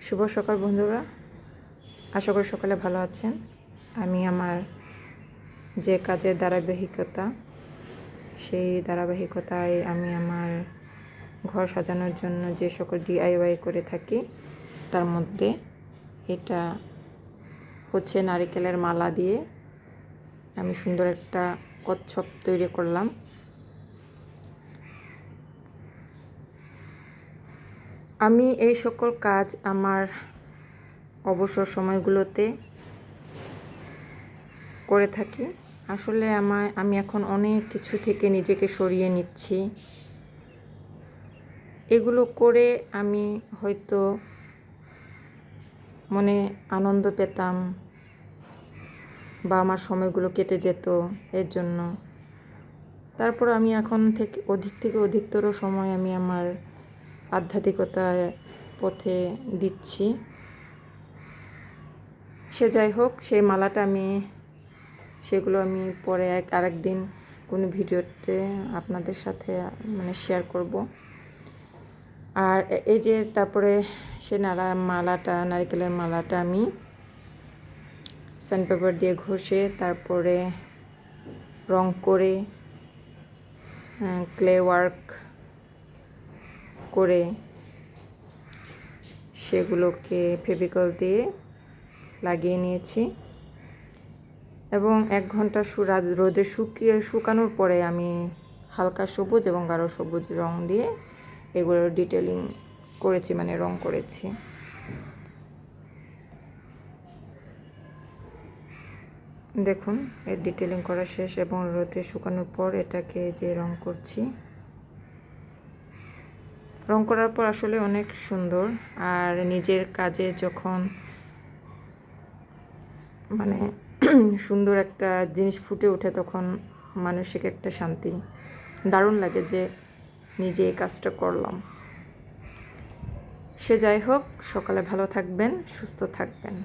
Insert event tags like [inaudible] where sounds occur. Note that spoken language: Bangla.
শুভ সকাল, বন্ধুরা। আশা করি সকালে ভালো আছেন। আমি আমার যে কাজের ধারাবাহিকতা, সেই ধারাবাহিকতায় আমি আমার ঘর সাজানোর জন্য যে সকল ডিআইওয়াই করে থাকি, তার মধ্যে এটা হচ্ছে নারিকেলের মালা দিয়ে আমি সুন্দর একটা কচ্ছপ তৈরি করলাম। আমি এই সকল কাজ আমার অবসর সময়গুলোতে করে থাকি। আসলে আমার আমি এখন অনেক কিছু থেকে নিজেকে সরিয়ে নিচ্ছি। এগুলো করে আমি হয়তো মনে আনন্দ পেতাম বা আমার সময়গুলো কেটে যেত এর জন্য। তারপর আমি এখন থেকে, অধিক থেকে অধিকতর সময় আমি আমার আধ্যাত্মিকতায় পথে দিচ্ছি। সে যাই হোক, সেই মালাটা আমি, সেগুলো আমি পরে এক, আরেক দিন কোনো ভিডিওতে আপনাদের সাথে মানে শেয়ার করব। আর এই যে তারপরে সে নারা মালাটা, নারিকেলের মালাটা আমি স্যান্ডপেপার দিয়ে ঘষে, তারপরে রং করে ক্লে ওয়ার্ক করে সেগুলোকে ফেভিকল দিয়ে লাগিয়ে নিয়েছি। এবং এক ঘণ্টা রোদে শুকিয়ে, শুকানোর পরে আমি হালকা সবুজ এবং গাঢ় সবুজ রং দিয়ে এগুলোর ডিটেলিং করেছি মানে রং করেছি। দেখুন, এর ডিটেলিং করা শেষ এবং রোদে শুকানোর পর এটাকে যে রং করছি রং করার পর আসলে অনেক সুন্দর। আর নিজের কাজে যখন মানে [clears throat] সুন্দর একটা জিনিস ফুটে ওঠে, তখন মানসিক একটা শান্তি দারুণ লাগে যে নিজে এই কাজটা করলাম। সে যাই হোক, সকালে ভালো থাকবেন, সুস্থ থাকবেন।